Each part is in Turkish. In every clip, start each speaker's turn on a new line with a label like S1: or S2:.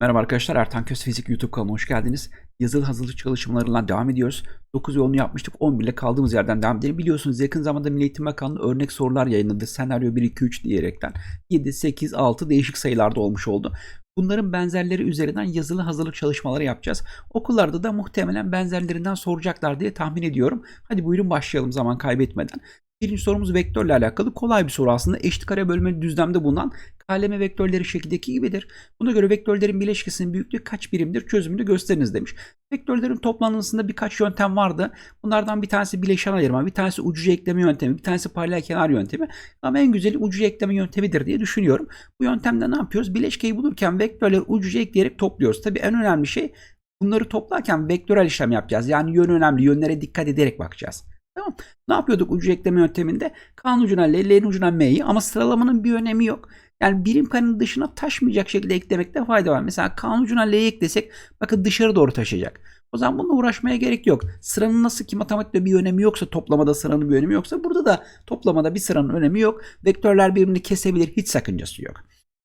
S1: Merhaba arkadaşlar, Ertan Köz Fizik YouTube kanalına hoş geldiniz. Yazılı hazırlık çalışmalarından devam ediyoruz. 9 yolunu yapmıştık, 11 ile kaldığımız yerden devam edelim. Biliyorsunuz yakın zamanda Milli Eğitim Bakanlığı örnek sorular yayınladı. Senaryo 1, 2, 3 diyerekten 7, 8, 6 değişik sayılarda olmuş oldu. Bunların benzerleri üzerinden yazılı hazırlık çalışmaları yapacağız. Okullarda da muhtemelen benzerlerinden soracaklar diye tahmin ediyorum. Hadi buyurun başlayalım zaman kaybetmeden. Birinci sorumuz vektörle alakalı kolay bir soru aslında. Eşit kare bölmeli düzlemde bulunan KLM vektörleri şekildeki gibidir. Buna göre vektörlerin bileşkesinin büyüklüğü kaç birimdir çözümünü gösteriniz demiş. Vektörlerin toplanmasında birkaç yöntem vardı. Bunlardan bir tanesi bileşen ayırma, bir tanesi ucucu ekleme yöntemi, bir tanesi paralel kenar yöntemi. Ama en güzeli ucucu ekleme yöntemidir diye düşünüyorum. Bu yöntemde ne yapıyoruz? Bileşkeyi bulurken vektörleri ucucu ekleyerek topluyoruz. Tabii en önemli şey bunları toplarken vektörel işlem yapacağız. Yani yön önemli, yönlere dikkat ederek bakacağız. Tamam. Ne yapıyorduk ucu ekleme yönteminde? K'nın ucuna L, L'nin ucuna M'yi ama sıralamanın bir önemi yok. Yani birim karenin dışına taşmayacak şekilde eklemekte fayda var. Mesela K'nın ucuna L'yi eklesek bakın dışarı doğru taşıyacak. O zaman bununla uğraşmaya gerek yok. Sıranın nasıl ki matematikte bir önemi yoksa toplamada sıranın bir önemi yoksa burada da toplamada bir sıranın önemi yok. Vektörler birbirini kesebilir hiç sakıncası yok.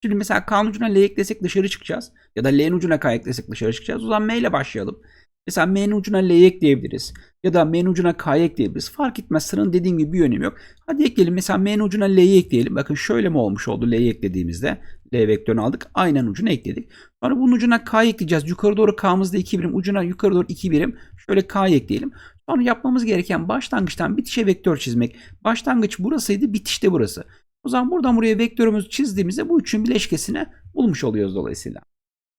S1: Şimdi mesela K'nın ucuna L eklesek dışarı çıkacağız. Ya da L'nin ucuna K eklesek dışarı çıkacağız. O zaman M ile başlayalım. Mesela M'nin ucuna L'yi ekleyebiliriz. Ya da M'nin ucuna K'yı ekleyebiliriz. Fark etmez. Sıranın dediğim gibi bir önemi yok. Hadi ekleyelim. Mesela M'nin ucuna L'yi ekleyelim. Bakın şöyle mi olmuş oldu L'yi eklediğimizde? L vektörünü aldık. Aynen ucuna ekledik. Sonra bunun ucuna K'yı ekleyeceğiz. Yukarı doğru K'mızda 2 birim. Ucuna yukarı doğru 2 birim. Şöyle K'yı ekleyelim. Sonra yapmamız gereken başlangıçtan bitişe vektör çizmek. Başlangıç burasıydı. Bitiş de burası. O zaman buradan buraya vektörümüzü çizdiğimizde bu üçün bileşkesini bulmuş oluyoruz dolayısıyla.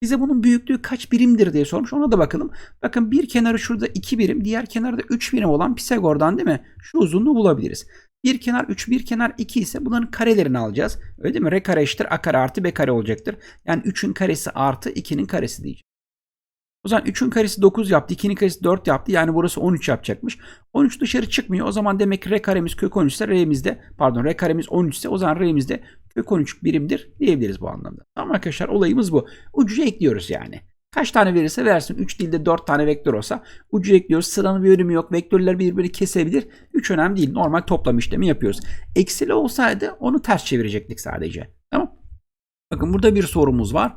S1: Bize bunun büyüklüğü kaç birimdir diye sormuş. Ona da bakalım. Bakın bir kenarı şurada 2 birim, diğer kenarda 3 birim olan Pisagor'dan değil mi? Şu uzunluğu bulabiliriz. Bir kenar 3, bir kenar 2 ise bunların karelerini alacağız. Öyle değil mi? R kare eşittir A kare artı B kare olacaktır. Yani 3'ün karesi artı 2'nin karesi diyeceğiz. O zaman 3'ün karesi 9 yaptı. 2'nin karesi 4 yaptı. Yani burası 13 yapacakmış. 13 dışarı çıkmıyor. O zaman demek ki R karemiz kök 13 ise R'miz de pardon R karemiz 13 ise o zaman R'miz de kök 13 birimdir diyebiliriz bu anlamda. Tamam arkadaşlar olayımız bu. Ucuya ekliyoruz yani. Kaç tane verirse versin. 3 değil de 4 tane vektör olsa ucu ekliyoruz. Sıranın bir önemi yok. Vektörler birbirini kesebilir. 3 önemli değil. Normal toplam işlemi yapıyoruz. Eksili olsaydı onu ters çevirecektik sadece. Tamam. Bakın burada bir sorumuz var.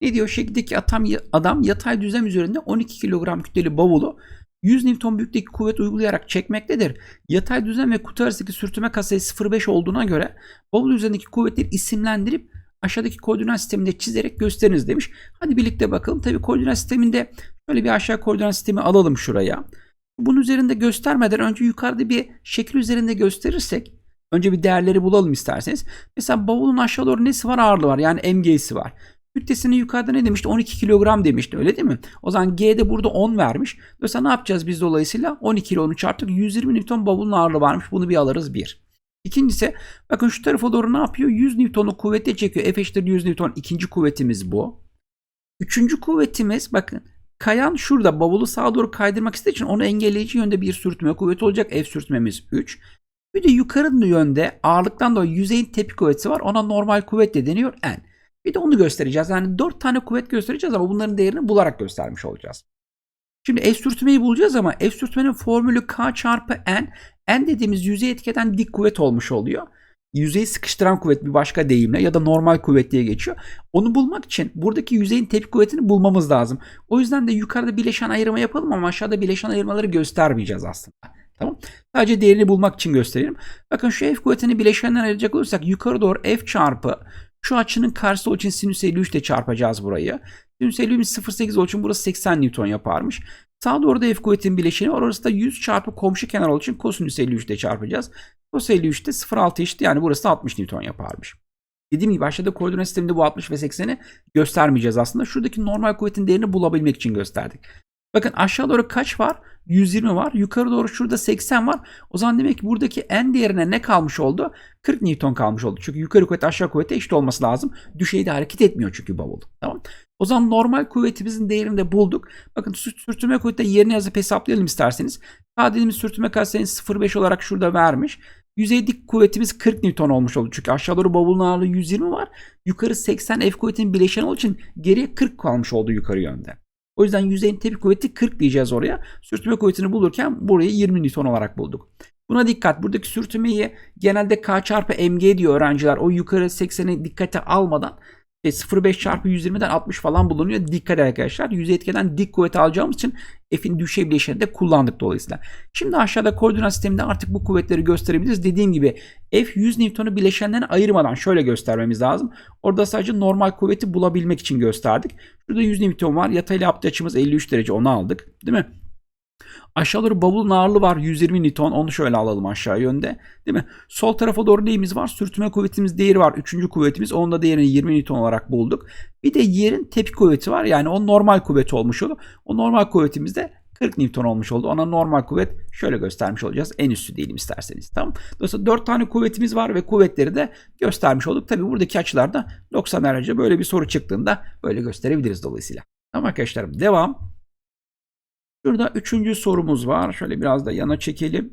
S1: Ne diyor? Şekildeki adam, adam yatay düzlem üzerinde 12 kilogram kütleli bavulu 100 Newton büyüklükteki kuvvet uygulayarak çekmektedir. Yatay düzlem ve kutu arasındaki sürtünme katsayısı 0,5 olduğuna göre bavul üzerindeki kuvvetleri isimlendirip aşağıdaki koordinat sisteminde çizerek gösteriniz demiş. Hadi birlikte bakalım. Tabii koordinat sisteminde şöyle bir aşağı koordinat sistemi alalım şuraya. Bunun üzerinde göstermeden önce yukarıda bir şekil üzerinde gösterirsek önce bir değerleri bulalım isterseniz. Mesela bavulun aşağı doğru nesi var? Ağırlığı var. Yani MG'si var. Kütlesini yukarıda ne demişti? 12 kilogram demişti öyle değil mi? O zaman G de burada 10 vermiş. Dolayısıyla ne yapacağız biz dolayısıyla? 12 ile 10'u çarptık. 120 Newton bavulun ağırlığı varmış. Bunu bir alırız 1. İkincisi bakın şu tarafa doğru ne yapıyor? 100 Newton'u kuvvetle çekiyor. F eşittir 100 Newton. İkinci kuvvetimiz bu. Üçüncü kuvvetimiz bakın kayan şurada bavulu sağa doğru kaydırmak istediği için onu engelleyici yönde bir sürtünme kuvveti olacak. F sürtünmemiz 3. Bir de yukarı yönde ağırlıktan dolayı yüzeyin tepki kuvveti var. Ona normal kuvvet de deniyor N. Bir de onu göstereceğiz. Yani 4 tane kuvvet göstereceğiz ama bunların değerini bularak göstermiş olacağız. Şimdi F sürtünmeyi bulacağız ama F sürtünmenin formülü K çarpı N. N dediğimiz yüzey etkeden dik kuvvet olmuş oluyor. Yüzeyi sıkıştıran kuvvet bir başka deyimle ya da normal kuvvet diye geçiyor. Onu bulmak için buradaki yüzeyin tepki kuvvetini bulmamız lazım. O yüzden de yukarıda bileşen ayırma yapalım ama aşağıda bileşen ayırmaları göstermeyeceğiz aslında. Tamam. Sadece değerini bulmak için gösterelim. Bakın şu F kuvvetini bileşenden ayıracak olursak yukarı doğru F çarpı şu açının karşısı için sinüs 53 ile çarpacağız burayı. Sinüs 53 0.8 için burası 80 Newton yaparmış. Sağa doğru da F kuvvetin bileşeni var. Orası da 100 çarpı komşu kenar olduğu için kosinüs 53 ile çarpacağız. Kos 53 de 0.6 eşit yani burası da 60 Newton yaparmış. Dediğim gibi aşağıda koordinat sisteminde bu 60 ve 80'i göstermeyeceğiz aslında. Şuradaki normal kuvvetin değerini bulabilmek için gösterdik. Bakın aşağı doğru kaç var? 120 var. Yukarı doğru şurada 80 var. O zaman demek ki buradaki n değerine ne kalmış oldu? 40 Newton kalmış oldu. Çünkü yukarı kuvvet aşağı kuvvete eşit olması lazım. Düşeyde hareket etmiyor çünkü bavul. Tamam. O zaman normal kuvvetimizin değerini de bulduk. Bakın sürtünme kuvveti yerine yazıp hesaplayalım isterseniz. K dediğimiz sürtünme katsayısı 0.5 olarak şurada vermiş. Yüzey dik kuvvetimiz 40 Newton olmuş oldu. Çünkü aşağı doğru bavulun ağırlığı 120 var. Yukarı 80 F kuvvetinin bileşeni olduğu için geriye 40 kalmış oldu yukarı yönde. O yüzden yüzeyin tepki kuvveti 40 diyeceğiz oraya. Sürtünme kuvvetini bulurken burayı 20 Newton olarak bulduk. Buna dikkat. Buradaki sürtünmeyi genelde K çarpı mg diyor öğrenciler. O yukarı 80'i dikkate almadan işte 0.5 çarpı 120'den 60 falan bulunuyor. Dikkat arkadaşlar. Yüzey etkeden dik kuvvet alacağımız için F'in düşey bileşeni de kullandık dolayısıyla. Şimdi aşağıda koordinat sisteminde artık bu kuvvetleri gösterebiliriz. Dediğim gibi F 100 Newton'u bileşenden ayırmadan şöyle göstermemiz lazım. Orada sadece normal kuvveti bulabilmek için gösterdik. Şurada 100 Newton var. Yatayla yaptığı açımız 53 derece. Onu aldık. Değil mi? Aşağı doğru bavulun ağırlığı var 120 Newton. Onu şöyle alalım aşağı yönde. Değil mi? Sol tarafa doğru neyimiz var? Sürtünme kuvvetimiz değeri var. Üçüncü kuvvetimiz. Onun da değerini 20 Newton olarak bulduk. Bir de yerin tepki kuvveti var. Yani o normal kuvvet olmuş oldu. O normal kuvvetimiz de 40 Newton olmuş oldu. Ona normal kuvvet şöyle göstermiş olacağız. En üstü diyelim isterseniz. Tamam. Dolayısıyla 4 tane kuvvetimiz var ve kuvvetleri de göstermiş olduk. Tabi buradaki açılarda 90 derece böyle bir soru çıktığında böyle gösterebiliriz dolayısıyla. Tamam arkadaşlarım devam. Şurada üçüncü sorumuz var. Şöyle biraz da yana çekelim.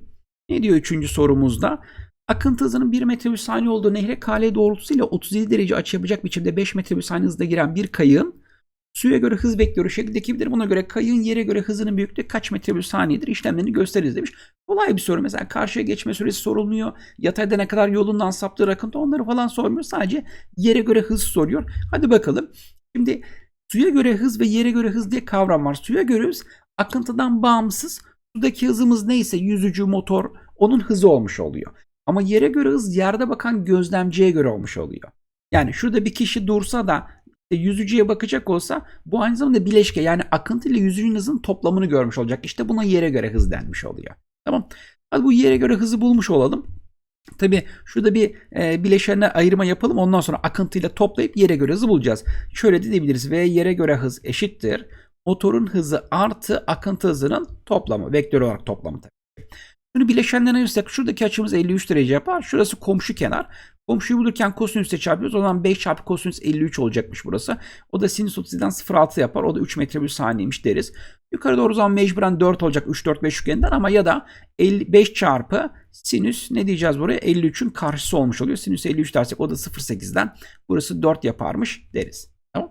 S1: Ne diyor üçüncü sorumuzda? Akıntı hızının 1 metre bölü saniye olduğu nehre kale doğrultusuyla 37 derece açı yapacak biçimde 5 metre bölü saniye hızla giren bir kayığın suya göre hız vektörü şeklindeki bilir. Buna göre kayığın yere göre hızının büyüklüğü kaç metre bölü saniyedir işlemlerini gösteririz demiş. Kolay bir soru. Mesela karşıya geçme süresi sorulmuyor. Yatayda ne kadar yolundan saptığı akıntı onları falan sormuyor. Sadece yere göre hız soruyor. Hadi bakalım. Şimdi suya göre hız ve yere göre hız diye kavram var. Suya göre hız akıntıdan bağımsız sudaki hızımız neyse yüzücü motor onun hızı olmuş oluyor. Ama yere göre hız yerde bakan gözlemciye göre olmuş oluyor. Yani şurada bir kişi dursa da yüzücüye bakacak olsa bu aynı zamanda bileşke yani akıntı ile yüzücünün hızın toplamını görmüş olacak. İşte buna yere göre hız denmiş oluyor. Tamam. Hadi bu yere göre hızı bulmuş olalım. Tabi şurada bir e, bileşenle ayırma yapalım. Ondan sonra akıntıyla toplayıp yere göre hızı bulacağız. Şöyle de diyebiliriz. V yere göre hız eşittir motorun hızı artı akıntı hızının toplamı. Vektör olarak toplamı tabii. Bunu bileşenden ayırırsak şuradaki açımız 53 derece yapar. Şurası komşu kenar. Komşuyu bulurken kosinüsle çarpıyoruz. O zaman 5 çarpı kosinüs 53 olacakmış burası. O da sinüs 30'dan 0,6 yapar. O da 3 metre bir saniyeymiş deriz. Yukarı doğru zaman mecburen 4 olacak. 3, 4, 5 üçgeninden ama ya da 55 çarpı sinüs ne diyeceğiz buraya? 53'ün karşısı olmuş oluyor. Sinüs 53 dersek o da 0,8'den burası 4 yaparmış deriz. Tamam.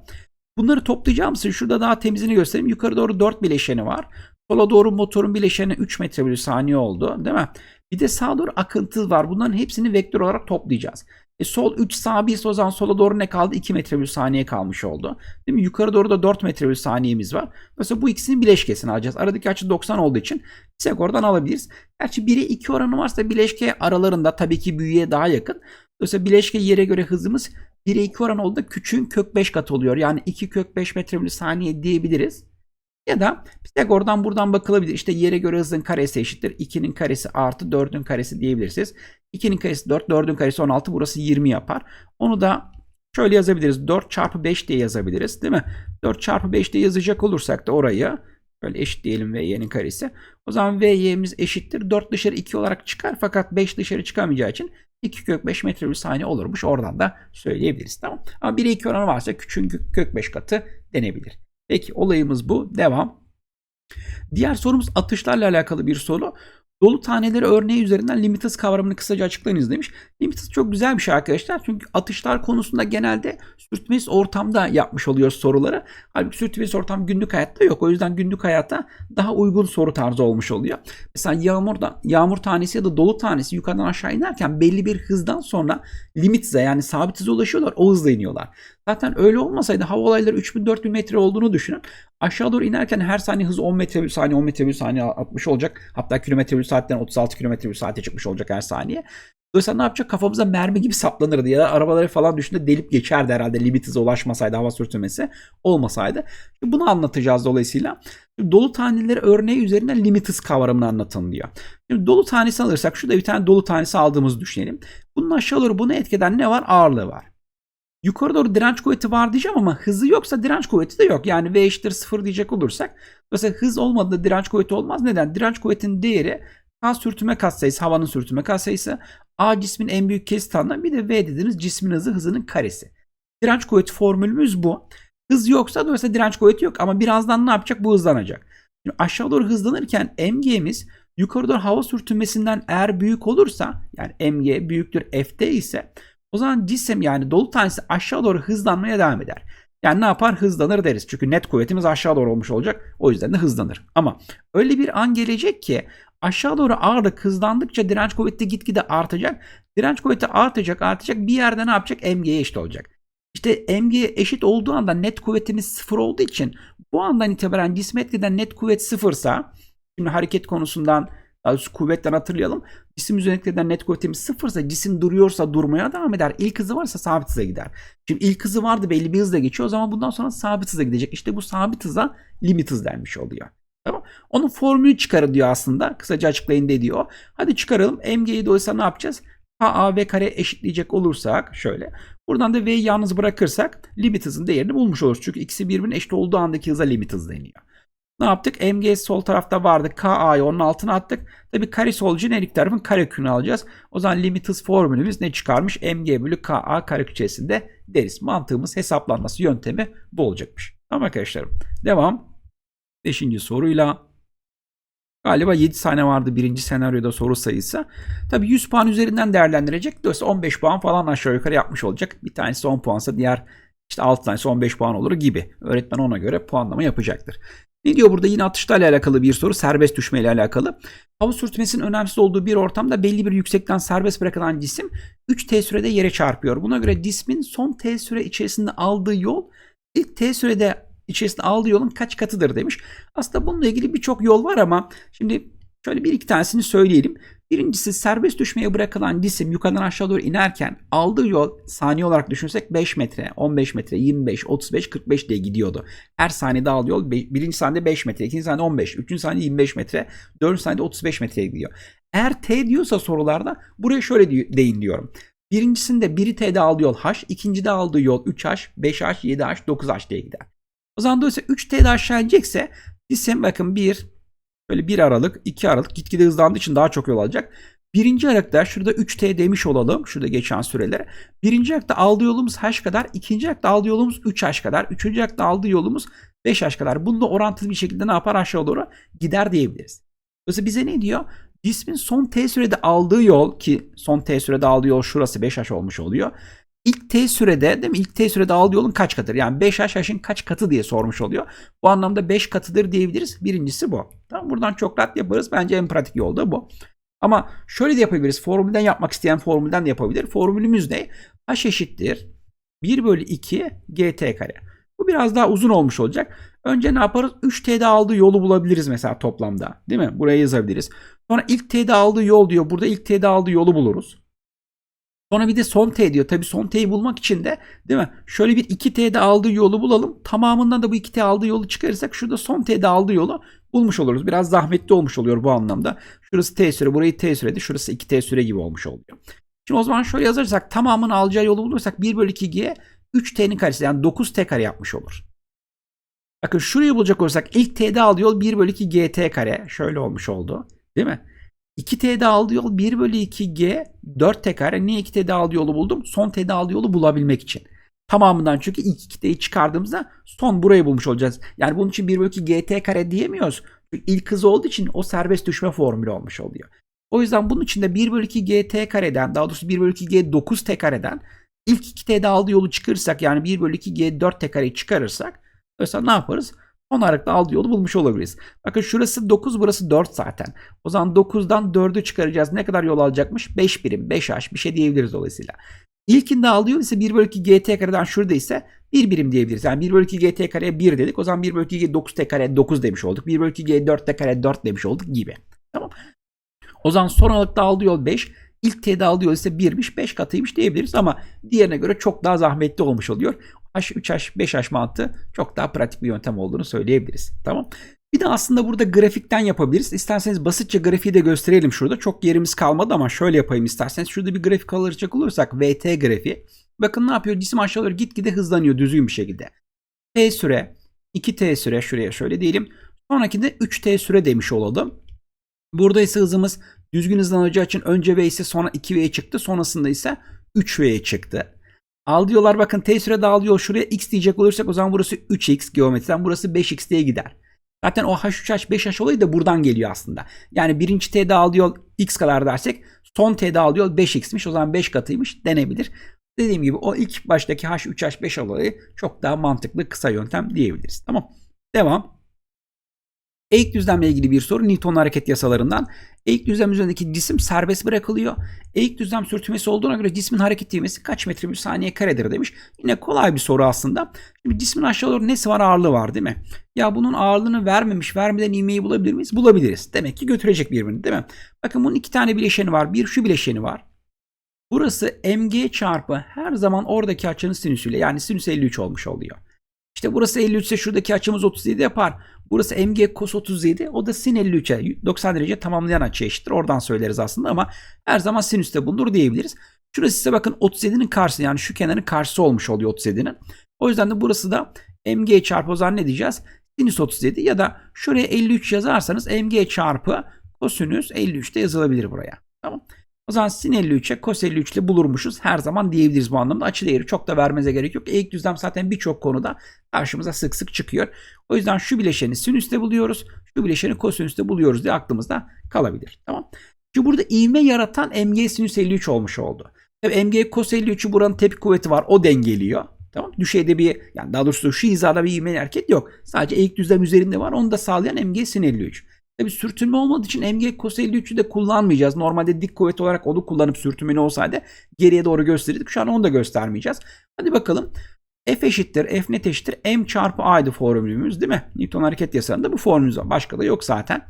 S1: Bunları toplayacağım size. Şurada daha temizini göstereyim. Yukarı doğru 4 bileşeni var. Sola doğru motorun bileşeni 3 metre bölü saniye oldu. Değil mi? Bir de sağa doğru akıntı var. Bunların hepsini vektör olarak toplayacağız. E sol 3 sağ 1 o zaman sola doğru ne kaldı? 2 metre bölü saniye kalmış oldu. Değil mi? Yukarı doğru da 4 metre bölü saniyemiz var. Mesela bu ikisinin bileşkesini alacağız. Aradaki açı 90 olduğu için oradan alabiliriz. Gerçi 1'e 2 oranı varsa bileşke aralarında tabii ki büyüye daha yakın. Dolayısıyla bileşke yere göre hızımız 1'e 2 oran olduğunda küçüğün kök 5 katı oluyor. Yani 2 kök 5 metre saniye diyebiliriz. Ya da Pisagor'dan buradan bakılabilir. İşte yere göre hızın karesi eşittir. 2'nin karesi artı 4'ün karesi diyebilirsiniz. 2'nin karesi 4, 4'ün karesi 16. Burası 20 yapar. Onu da şöyle yazabiliriz. 4 çarpı 5 diye yazabiliriz. Değil mi? 4 çarpı 5 diye yazacak olursak da orayı böyle eşit diyelim VY'nin karesi. O zaman VY'miz eşittir. 4 dışarı 2 olarak çıkar fakat 5 dışarı çıkamayacağı için 2 kök 5 metre bölü saniye olurmuş. Oradan da söyleyebiliriz. Tamam. Ama 1'e 2 oranı varsa küçüğün kök 5 katı denebilir. Peki olayımız bu. Devam. Diğer sorumuz atışlarla alakalı bir soru. Dolu taneleri örneği üzerinden limited kavramını kısaca açıklayınız demiş. Limited çok güzel bir şey arkadaşlar. Çünkü atışlar konusunda genelde sürtmesiz ortamda yapmış oluyoruz soruları. Halbuki sürtmesiz ortam günlük hayatta yok. O yüzden günlük hayata daha uygun soru tarzı olmuş oluyor. Mesela yağmurda, yağmur tanesi ya da dolu tanesi yukarıdan aşağı inerken belli bir hızdan sonra limit hıza yani sabit hıza ulaşıyorlar. O hızla iniyorlar. Zaten öyle olmasaydı hava olayları 3000-4000 metre olduğunu düşünün. Aşağı doğru inerken her saniye hız 10 metre bir saniye 10 metre bir saniye atmış olacak. Hatta kilometre bir saatten 36 kilometre bir saate çıkmış olacak her saniye. Dolayısıyla ne yapacak? Kafamıza mermi gibi saplanırdı ya da arabaları falan düşünde delip geçerdi herhalde limit hıza ulaşmasaydı hava sürtünmesi olmasaydı. Bunu anlatacağız dolayısıyla. Şimdi dolu taneleri örneği üzerinden limit hız kavramını anlatın diyor. Şimdi dolu tanesi alırsak şurada bir tane dolu tanesi aldığımızı düşünelim. Bunun aşağı doğru bunu etkeden ne var? Ağırlığı var. Yukarı doğru direnç kuvveti var diyeceğim ama hızı yoksa direnç kuvveti de yok. Yani V eşittir 0 diyecek olursak. Mesela hız olmadığında direnç kuvveti olmaz. Neden? Direnç kuvvetinin değeri K sürtünme katsayısı, havanın sürtünme katsayısı. A cismin en büyük kesit alanı bir de V dediğimiz cismin hızı hızının karesi. Direnç kuvveti formülümüz bu. Hız yoksa dolayısıyla direnç kuvveti yok ama birazdan ne yapacak? Bu hızlanacak. Şimdi aşağı doğru hızlanırken mg'miz yukarı doğru hava sürtünmesinden eğer büyük olursa yani mg büyüktür f'te ise o zaman cisim yani dolu tanesi aşağı doğru hızlanmaya devam eder. Yani ne yapar? Hızlanır deriz. Çünkü net kuvvetimiz aşağı doğru olmuş olacak. O yüzden de hızlanır. Ama öyle bir an gelecek ki aşağı doğru ağırlık hızlandıkça direnç kuvveti gitgide artacak. Direnç kuvveti artacak artacak bir yerde ne yapacak? MG'ye eşit olacak. İşte mg eşit olduğu anda net kuvvetimiz sıfır olduğu için bu andan itibaren cismetriden net kuvvet sıfırsa şimdi hareket konusundan daha kuvvetten hatırlayalım. Cisim üzerindekilerden net kuvvetimiz sıfırsa cisim duruyorsa durmaya devam eder. İlk hızı varsa sabit hıza gider. Şimdi ilk hızı vardı belli bir hızla geçiyor. O zaman bundan sonra sabit hıza gidecek. İşte bu sabit hıza limit hız denmiş oluyor. Tamam. Onun formülü çıkarı diyor aslında. Kısaca açıklayın de diyor. Hadi çıkaralım. MG'yi dolayısıyla ne yapacağız? KA ve kare eşitleyecek olursak şöyle. Buradan da V'yi yalnız bırakırsak limit hızın değerini bulmuş oluruz. Çünkü ikisi birbirine eşit olduğu andaki hıza limit hız deniyor. Ne yaptık? MG sol tarafta vardı. KA'yı onun altına attık. Tabi kare solcu her iki tarafın karekünü alacağız. O zaman limit formülümüz ne çıkarmış? MG bölü KA karekök içerisinde deriz. Mantığımız hesaplanması yöntemi bu olacakmış. Tamam arkadaşlarım. Devam. Beşinci soruyla. Galiba 7 tane vardı birinci senaryoda soru sayısı. Tabi 100 puan üzerinden değerlendirecek. Dolayısıyla 15 puan falan aşağı yukarı yapmış olacak. Bir tanesi 10 puansa diğer işte 6 tanesi 15 puan olur gibi. Öğretmen ona göre puanlama yapacaktır. Ne diyor burada yine atışlarla alakalı bir soru serbest düşme ile alakalı. Hava sürtmesinin önemsiz olduğu bir ortamda belli bir yüksekten serbest bırakılan cisim 3 t sürede yere çarpıyor. Buna göre cismin son t süre içerisinde aldığı yol ilk t sürede içerisinde aldığı yolun kaç katıdır demiş. Aslında bununla ilgili birçok yol var ama şimdi şöyle bir iki tanesini söyleyelim. Birincisi serbest düşmeye bırakılan cisim yukarıdan aşağı doğru inerken aldığı yol saniye olarak düşünürsek 5 metre, 15 metre, 25, 35, 45 diye gidiyordu. Her saniyede aldığı yol birinci saniyede 5 metre, ikinci saniyede 15, üçüncü saniyede 25 metre, dördüncü saniyede 35 metreye gidiyor. Eğer T diyorsa sorularda buraya şöyle değin diyorum. Birincisinde biri T'de aldığı yol H, ikincide aldığı yol 3H, 5H, 7H, 9H diye gider. O zaman dolayısıyla 3 T'de aşağı inecekse cisim bakın 1, Böyle 1 Aralık, 2 Aralık gitgide hızlandığı için daha çok yol alacak. Birinci Aralık'ta şurada 3T demiş olalım. Şurada geçen sürelere. Birinci Aralık'ta aldığı yolumuz H kadar. ikinci Aralık'ta aldığı yolumuz 3H kadar. Üçüncü Aralık'ta aldığı yolumuz 5H kadar. Bunda orantılı bir şekilde ne yapar aşağı doğru gider diyebiliriz. Dolayısıyla bize ne diyor? Cismin son T sürede aldığı yol ki son T sürede aldığı yol şurası 5H olmuş oluyor. İlk T sürede değil mi? İlk T sürede aldığı yolun kaç katıdır? Yani 5H H'in kaç katı diye sormuş oluyor. Bu anlamda 5 katıdır diyebiliriz. Birincisi bu. Tamam buradan çok rahat yaparız. Bence en pratik yol da bu. Ama şöyle de yapabiliriz. Formülden yapmak isteyen formülden de yapabilir. Formülümüz ne? H eşittir 1 bölü 2 GT kare. Bu biraz daha uzun olmuş olacak. Önce ne yaparız? 3 T'de aldığı yolu bulabiliriz mesela toplamda. Değil mi? Buraya yazabiliriz. Sonra ilk T'de aldığı yol diyor. Burada ilk T'de aldığı yolu buluruz. Sonra bir de son t diyor. Tabii son t'yi bulmak için de değil mi? Şöyle bir 2t'de aldığı yolu bulalım. Tamamından da bu 2t aldığı yolu çıkarırsak şurada son t'de aldığı yolu bulmuş oluruz. Biraz zahmetli olmuş oluyor bu anlamda. Şurası t süre, burayı t süredi. Şurası 2t süre gibi olmuş oluyor. Şimdi o zaman şöyle yazarsak tamamını alacağı yolu bulursak 1 bölü 2g 3t'nin karesi yani 9t kare yapmış olur. Bakın şurayı bulacak olursak ilk t'de aldığı yol 1 bölü 2 gt kare. Şöyle olmuş oldu. Değil mi? 2T'de aldığı yol 1 bölü 2G 4T kare. Niye 2T'de aldığı yolu buldum? Son T'de aldığı yolu bulabilmek için. Tamamından çünkü ilk 2T'yi çıkardığımızda son burayı bulmuş olacağız. Yani bunun için 1 bölü 2 GT kare diyemiyoruz. Çünkü ilk hızı olduğu için o serbest düşme formülü olmuş oluyor. O yüzden bunun için de 1 bölü 2 GT kareden daha doğrusu 1 bölü 2 G 9T kareden ilk 2T'de aldığı yolu çıkarırsak yani 1 bölü 2 G 4T kareyi çıkarırsak mesela ne yaparız? Olarak da aldığı yolu bulmuş olabiliriz. Bakın şurası 9 burası 4 zaten. O zaman 9'dan 4'ü çıkaracağız. Ne kadar yol alacakmış? 5 birim 5H bir şey diyebiliriz dolayısıyla. İlkinde aldığı yol ise 1 bölü 2 GT kareden şurada ise 1 birim diyebiliriz. Yani 1 bölü 2 GT kareye 1 dedik. O zaman 1 bölü 2 G 9T kare 9 demiş olduk. 1 bölü 2 G 4T kare 4 demiş olduk gibi. Tamam. O zaman son aralıkta aldığı yol 5. İlk aldığı yol ise 1'miş 5 katıymış diyebiliriz ama diğerine göre çok daha zahmetli olmuş oluyor. H, 3H, 5H mantığı çok daha pratik bir yöntem olduğunu söyleyebiliriz. Tamam. Bir de aslında burada grafikten yapabiliriz. İsterseniz basitçe grafiği de gösterelim şurada. Çok yerimiz kalmadı ama şöyle yapayım isterseniz. Şurada bir grafik alacak olursak VT grafiği. Bakın ne yapıyor? Cisim aşağı doğru gitgide hızlanıyor düzgün bir şekilde. T süre, 2T süre şuraya şöyle diyelim. Sonraki de 3T süre demiş olalım. Burada ise hızımız düzgün hızlanacağı için önce V ise sonra 2V'ye çıktı. Sonrasında ise 3V'ye çıktı. Al diyorlar bakın t süre dağılıyor. Şuraya x diyecek olursak o zaman burası 3x geometriden burası 5x diye gider. Zaten o h3h 5h olayı da buradan geliyor aslında. Yani birinci t dağılıyor x kadar dersek son t dağılıyor 5x'miş o zaman 5 katıymış denebilir. Dediğim gibi o ilk baştaki h3h 5 olayı çok daha mantıklı kısa yöntem diyebiliriz. Tamam. Devam. Eğik düzlemle ilgili bir soru Newton hareket yasalarından. Eğik düzlem üzerindeki cisim serbest bırakılıyor. Eğik düzlem sürtünmesi olduğuna göre cismin hareket ivmesi kaç metre bir saniye karedir demiş. Yine kolay bir soru aslında. Şimdi cismin aşağı doğru nesi var ağırlığı var değil mi? Ya bunun ağırlığını vermemiş vermeden ivmeyi bulabilir miyiz? Bulabiliriz. Demek ki götürecek birbirini değil mi? Bakın bunun iki tane bileşeni var. Bir şu bileşeni var. Burası mg çarpı her zaman oradaki açının sinüsüyle yani sinüs 53 olmuş oluyor. İşte burası 53 ise şuradaki açımız 37 yapar. Burası mg cos 37 o da sin 53'e 90 derece tamamlayan açı eşittir. Oradan söyleriz aslında ama her zaman sinüste bulunur diyebiliriz. Şurası ise bakın 37'nin karşısı yani şu kenarın karşısı olmuş oluyor 37'nin. O yüzden de burası da mg çarpı o zaman ne diyeceğiz? Sinüs 37 ya da şuraya 53 yazarsanız mg çarpı kosinüs 53 de yazılabilir buraya. Tamam. O zaman sin 53'e cos 53 ile bulurmuşuz. Her zaman diyebiliriz bu anlamda. Açı değeri çok da vermeze gerek yok. Eğik düzlem zaten birçok konuda karşımıza sık sık çıkıyor. O yüzden şu bileşeni sinüste buluyoruz. Şu bileşeni kosinüste buluyoruz diye aklımızda kalabilir. Tamam. Şimdi burada ivme yaratan mg sinüs 53 olmuş oldu. Tabii mg cos 53'ü buranın tepki kuvveti var. O dengeliyor. Tamam. Düşeyde bir yani daha doğrusu şu hizada bir ivme hareket yok. Sadece eğik düzlem üzerinde var. Onu da sağlayan mg sin 53. Tabi sürtünme olmadığı için mg cos 53'ü de kullanmayacağız. Normalde dik kuvvet olarak onu kullanıp sürtünmeli olsaydı geriye doğru gösterirdik. Şu an onu da göstermeyeceğiz. Hadi bakalım. F eşittir, F net eşittir, M çarpı A'ydı formülümüz değil mi? Newton hareket yasalarında bu formülümüz var. Başka da yok zaten.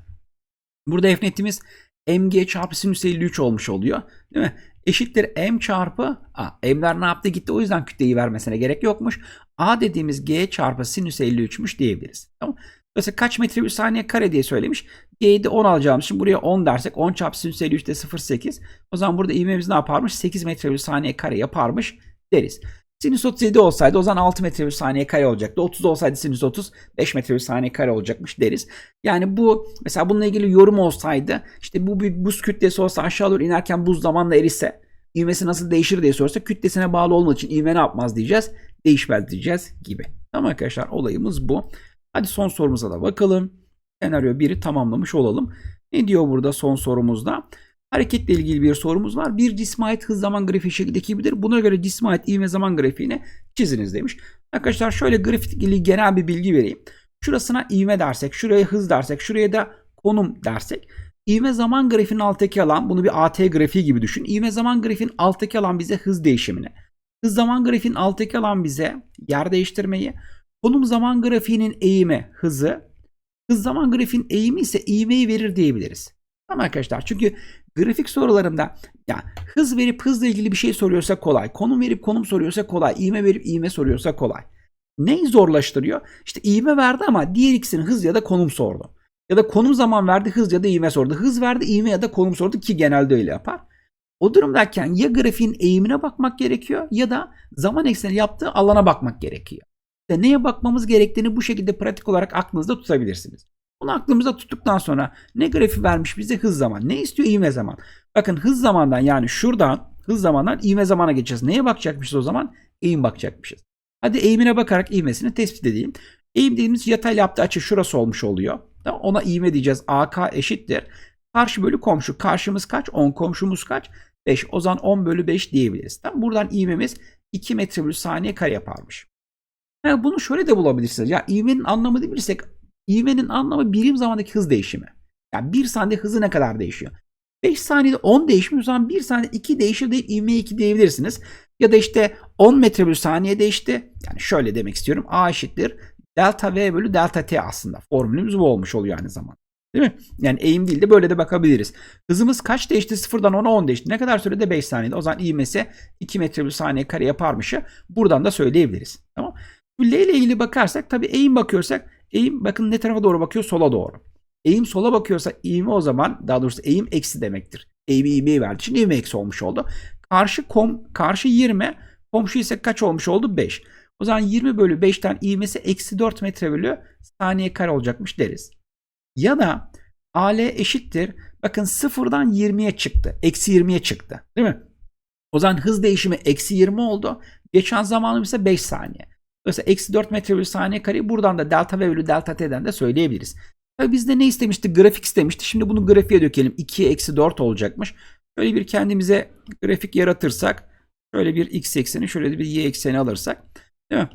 S1: Burada F netimiz mg çarpı sinüs 53 olmuş oluyor. Değil mi? Eşittir m çarpı a. M'ler ne yaptı gitti o yüzden kütleyi vermesine gerek yokmuş. A dediğimiz g çarpı sinüs 53'müş diyebiliriz. Tamam Mesela kaç metre bir saniye kare diye söylemiş. G'yi de 10 alacağımız için buraya 10 dersek 10 çarpı sinüs 53 de 0,8. O zaman burada ivmemiz ne yaparmış? 8 metre bir saniye kare yaparmış deriz. Sinüs 37 olsaydı o zaman 6 metre bir saniye kare olacaktı. 30 olsaydı sinüs 30 5 metre bir saniye kare olacakmış deriz. Yani bu mesela bununla ilgili yorum olsaydı işte bu bir buz kütlesi olsa aşağı doğru inerken buz zamanla erise ivmesi nasıl değişir diye sorsa kütlesine bağlı olmadığı için ivme ne yapmaz diyeceğiz. Değişmez diyeceğiz gibi. Tamam arkadaşlar olayımız bu. Hadi son sorumuza da bakalım. Senaryo 1'i tamamlamış olalım. Ne diyor burada son sorumuzda? Hareketle ilgili bir sorumuz var. Bir cisme ait hız zaman grafiği şekildeki gibidir. Buna göre cisme ait ivme zaman grafiğini çiziniz demiş. Arkadaşlar şöyle grafikle ilgili genel bir bilgi vereyim. Şurasına ivme dersek, şuraya hız dersek, şuraya da konum dersek. İvme zaman grafiğinin alttaki alan, bunu bir AT grafiği gibi düşün. İvme zaman grafiğinin alttaki alan bize hız değişimini. Hız zaman grafiğinin alttaki alan bize yer değiştirmeyi. Konum zaman grafiğinin eğimi hızı. Hız zaman grafiğinin eğimi ise ivmeyi verir diyebiliriz. Tamam arkadaşlar çünkü grafik sorularında ya hız verip hızla ilgili bir şey soruyorsa kolay. Konum verip konum soruyorsa kolay. İğme verip iğme soruyorsa kolay. Neyi zorlaştırıyor? İşte iğme verdi ama diğer ikisinin hız ya da konum sordu. Ya da konum zaman verdi hız ya da iğme sordu. Hız verdi iğme ya da konum sordu ki genelde öyle yapar. O durumdayken ya grafiğin eğimine bakmak gerekiyor ya da zaman ekseni yaptığı alana bakmak gerekiyor. İşte neye bakmamız gerektiğini bu şekilde pratik olarak aklınızda tutabilirsiniz. Bunu aklımızda tuttuktan sonra ne grafiği vermiş bize hız zaman. Ne istiyor ivme zaman. Bakın hız zamandan yani şuradan hız zamandan ivme zamana geçeceğiz. Neye bakacakmışız o zaman? Eğim bakacakmışız. Hadi eğimine bakarak ivmesini tespit edeyim. Eğim dediğimiz yatay yaptığı açı şurası olmuş oluyor. Ona ivme diyeceğiz. AK eşittir. Karşı bölü komşu. Karşımız kaç? 10 komşumuz kaç? 5. O zaman 10 bölü 5 diyebiliriz. Tamam, buradan ivmemiz 2 metre bölü saniye kare yaparmış. Yani bunu şöyle de bulabilirsiniz. Ya ivmenin anlamını bilirsek ivmenin anlamı birim zamandaki hız değişimi. Yani 1 saniye hızı ne kadar değişiyor? 5 saniyede 10 değişmiyor. O zaman 1 saniyede 2 değişir deyip ivmeye 2 diyebilirsiniz. Ya da işte 10 metre bölü saniye değişti. Yani şöyle demek istiyorum. A eşittir. Delta V bölü delta T aslında. Formülümüz bu olmuş oluyor aynı zamanda. Değil mi? Yani eğim değil de böyle de bakabiliriz. Hızımız kaç değişti? Sıfırdan 10'a 10 değişti. Ne kadar sürede? 5 saniyede. O zaman ivmesi 2 metre bölü saniye kare yaparmışı buradan da söyleyebiliriz. Tamam. L ile ilgili bakarsak tabii eğim bakıyorsak eğim bakın ne tarafa doğru bakıyor? Sola doğru. Eğim sola bakıyorsa ivme o zaman daha doğrusu eğim eksi demektir. Eğimi ivmeyi verdiği için ivme eksi olmuş oldu. Karşı kom, karşı 20 komşu ise kaç olmuş oldu? 5. O zaman 20 bölü 5'ten ivmesi eksi 4 metre bölü saniye kare olacakmış deriz. Ya da AL eşittir. Bakın sıfırdan 20'ye çıktı. Eksi 20'ye çıktı. Değil mi? O zaman hız değişimi eksi 20 oldu. Geçen zamanım ise 5 saniye. Mesela eksi 4 metre bölü saniye kareyi buradan da delta V bölü delta T'den de söyleyebiliriz. Tabii biz de ne istemiştik? Grafik istemişti. Şimdi bunu grafiğe dökelim. 2'ye eksi 4 olacakmış. Şöyle bir kendimize grafik yaratırsak. Şöyle bir x ekseni şöyle bir y ekseni alırsak. Değil mi?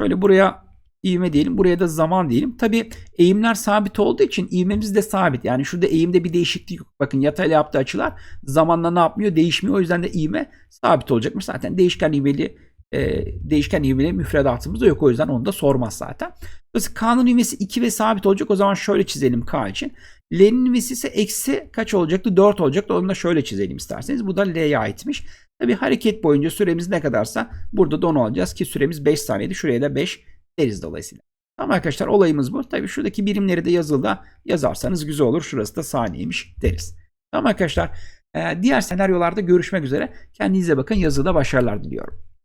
S1: Şöyle buraya ivme diyelim. Buraya da zaman diyelim. Tabi eğimler sabit olduğu için ivmemiz de sabit. Yani şurada eğimde bir değişiklik yok. Bakın yatayla yaptığı açılar zamanla ne yapmıyor? Değişmiyor. O yüzden de ivme sabit olacakmış. Zaten değişken ivmeli e, değişken ivmeli müfredatımızda yok. O yüzden onu da sormaz zaten. Dolayısıyla K'nın ivmesi 2 ve sabit olacak. O zaman şöyle çizelim K için. L'nin ivmesi ise eksi kaç olacaktı? 4 olacaktı. Onu da şöyle çizelim isterseniz. Bu da L'ye aitmiş. Tabi hareket boyunca süremiz ne kadarsa burada da onu alacağız ki süremiz 5 saniyeydi. Şuraya da 5 deriz dolayısıyla. Tamam arkadaşlar olayımız bu. Tabi şuradaki birimleri de yazılıda yazarsanız güzel olur. Şurası da saniyeymiş deriz. Tamam arkadaşlar. Ee, diğer senaryolarda görüşmek üzere. Kendinize bakın. Yazıda başarılar diliyorum.